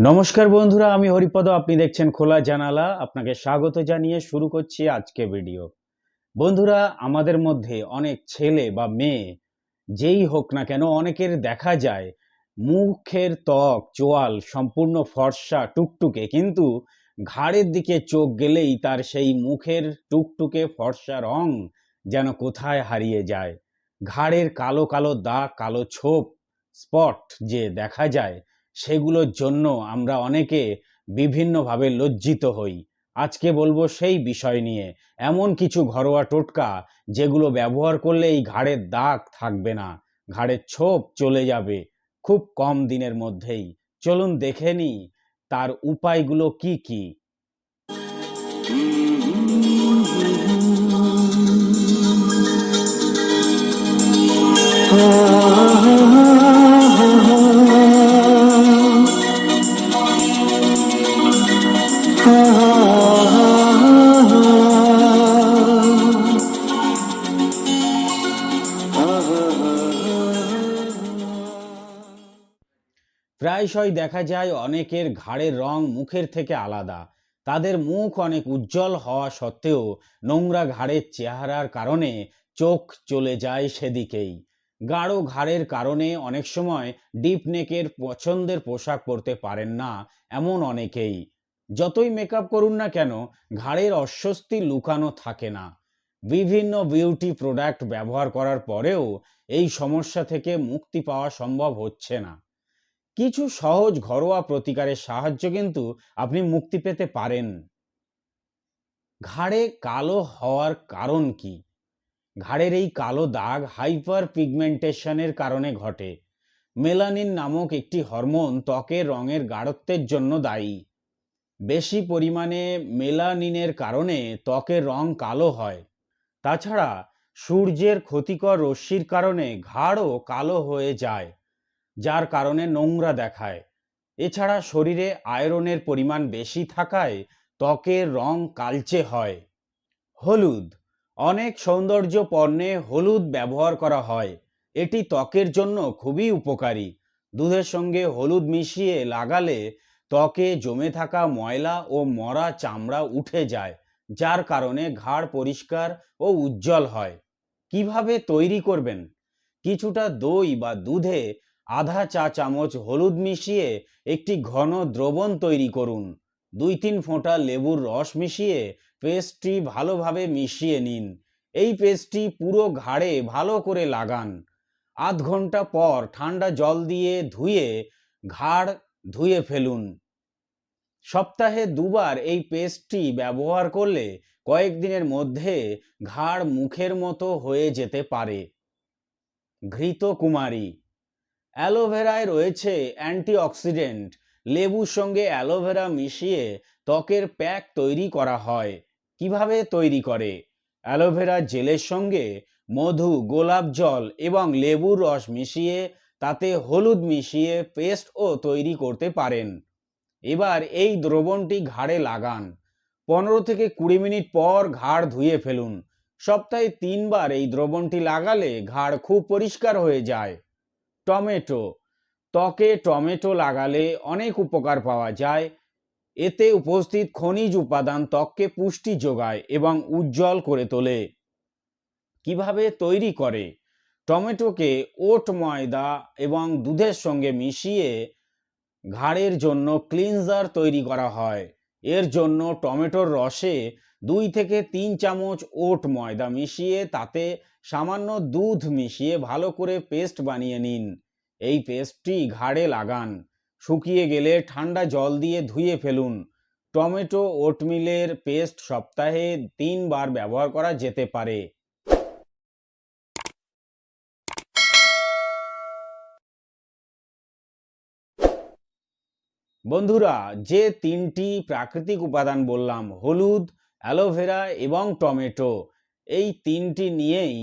নমস্কার বন্ধুরা, আমি হরিপদ, আপনি দেখছেন খোলা জানালা। আপনাকে স্বাগত জানিয়ে শুরু করছি আজকে ভিডিও। বন্ধুরা, আমাদের মধ্যে অনেক ছেলে বা মেয়ে, যেই হোক না কেন, অনেকের দেখা যায়, মুখের ত্বক, চোয়াল সম্পূর্ণ ফর্সা, টুকটুকে, কিন্তু ঘাড়ের দিকে চোখ গেলেই তার সেই মুখের টুকটুকে ফর্সা রং যেন কোথায় হারিয়ে যায়। ঘাড়ের কালো কালো দাগ, কালো ছোপ, স্পট যে দেখা যায় সেগুলোর জন্য আমরা অনেকে বিভিন্নভাবে লজ্জিত হই। আজকে বলব সেই বিষয় নিয়ে। এমন কিছু ঘরোয়া টোটকা যেগুলো ব্যবহার করলে এই ঘাড়ের দাগ থাকবে না ঘাড়ের ছোপ চলে যাবে খুব কম দিনের মধ্যেই। চলুন দেখে নিই তার উপায়গুলো কি কি। প্রায়শই দেখা যায় অনেকের ঘাড়ের রং মুখের থেকে আলাদা। তাদের মুখ অনেক উজ্জ্বল হওয়া সত্ত্বেও নোংরা ঘাড়ের চেহারার কারণে চোখ চলে যায় সেদিকেই। গাঢ় ঘাড়ের কারণে অনেক সময় ডিপ নেকের পছন্দের পোশাক পরতে পারেন না এমন অনেকেই। যতই মেকআপ করুন না কেন, ঘাড়ের অস্বস্তি লুকানো থাকে না। বিভিন্ন বিউটি প্রোডাক্ট ব্যবহার করার পরেও এই সমস্যা থেকে মুক্তি পাওয়া সম্ভব হচ্ছে না। কিছু সহজ ঘরোয়া প্রতিকারের সাহায্য কিন্তু আপনি মুক্তি পেতে পারেন। ঘাড়ে কালো হওয়ার কারণ কি? ঘাড়ের এই কালো দাগ হাইপার পিগমেন্টেশনের কারণে ঘটে। মেলানিন নামক একটি হরমোন ত্বকের রঙের গাঢ়ত্বের জন্য দায়ী। বেশি পরিমাণে মেলানিনের কারণে ত্বকের রং কালো হয়। তাছাড়া সূর্যের ক্ষতিকর রশ্মির কারণে ঘাড়ও কালো হয়ে যায়। যার কারণে নোংরা দেখায়। এছাড়া শরীরে আয়রনের পরিমাণ বেশি থাকায় ত্বকের রং কালচে হয়। হলুদ। অনেক সৌন্দর্য পণ্যে হলুদ ব্যবহার করা হয়। এটি ত্বকের জন্য খুবই উপকারী। দুধের সঙ্গে হলুদ মিশিয়ে লাগালে ত্বকে জমে থাকা ময়লা ও মরা চামড়া উঠে যায়, যার কারণে ঘাড় পরিষ্কার ও উজ্জ্বল হয়। কীভাবে তৈরি করবেন? কিছুটা দই বা দুধে আধা চা চামচ হলুদ মিশিয়ে একটি ঘন দ্রবণ তৈরি করুন। দুই তিন ফোঁটা লেবুর রস মিশিয়ে পেস্টটি ভালোভাবে মিশিয়ে নিন। এই পেস্টটি পুরো ঘাড়ে ভালো করে লাগান। আধ ঘণ্টা পর ঠান্ডা জল দিয়ে ধুয়ে ঘাড় ধুয়ে ফেলুন। সপ্তাহে দুবার এই পেস্টটি ব্যবহার করলে কয়েকদিনের মধ্যে ঘাড় মুখের মতো হয়ে যেতে পারে। ঘৃত কুমারী অ্যালোভেরায় রয়েছে অ্যান্টিঅক্সিডেন্ট। লেবুর সঙ্গে অ্যালোভেরা মিশিয়ে ত্বকের প্যাক তৈরি করা হয়। কীভাবে তৈরি করে? অ্যালোভেরা জেলের সঙ্গে মধু, গোলাপ জল এবং লেবুর রস মিশিয়ে, তাতে হলুদ মিশিয়ে পেস্টও তৈরি করতে পারেন। এবার এই দ্রবণটি ঘাড়ে লাগান। পনেরো থেকে কুড়ি মিনিট পর ঘাড় ধুয়ে ফেলুন। সপ্তাহে তিনবার এই দ্রবণটি লাগালে ঘাড় খুব পরিষ্কার হয়ে যায়। টমেটো। ত্বকে টমেটো লাগালে অনেক উপকার পাওয়া যায়। এতে উপস্থিত খনিজ উপাদান ত্বককে পুষ্টি যোগায় এবং উজ্জ্বল করে তোলে। কীভাবে তৈরি করে? টমেটোকে ওট ময়দা এবং দুধের সঙ্গে মিশিয়ে ঘাড়ের জন্য ক্লিনজার তৈরি করা হয়। এর জন্য টমেটোর রসে দুই থেকে তিন চামচ ওট ময়দা মিশিয়ে তাতে সামান্য দুধ মিশিয়ে ভালো করে পেস্ট বানিয়ে নিন। এই পেস্টটি ঘাড়ে লাগান। শুকিয়ে গেলে ঠান্ডা জল দিয়ে ধুয়ে ফেলুন। টমেটো ওটমিলের পেস্ট সপ্তাহে তিনবার ব্যবহার করা যেতে পারে। বন্ধুরা, যে তিনটি প্রাকৃতিক উপাদান বললাম, হলুদ অ্যালোভেরা এবং টমেটো এই তিনটি নিয়েই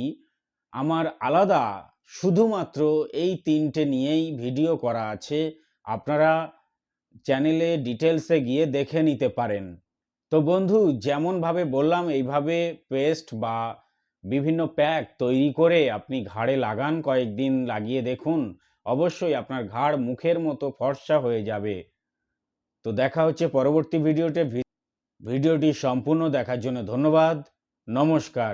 আমার আলাদা, শুধুমাত্র এই তিনটে নিয়েই ভিডিও করা আছে। আপনারা চ্যানেলে ডিটেলসে গিয়ে দেখে নিতে পারেন। তো বন্ধু, যেমনভাবে বললাম, এইভাবে পেস্ট বা বিভিন্ন প্যাক তৈরি করে আপনি ঘাড়ে লাগান, কয়েকদিন লাগিয়ে দেখুন। অবশ্যই আপনার ঘাড় মুখের মতো ফর্সা হয়ে যাবে। তো দেখা হচ্ছে পরবর্তী ভিডিওতে। ভিডিওটি সম্পূর্ণ দেখার জন্য ধন্যবাদ। নমস্কার।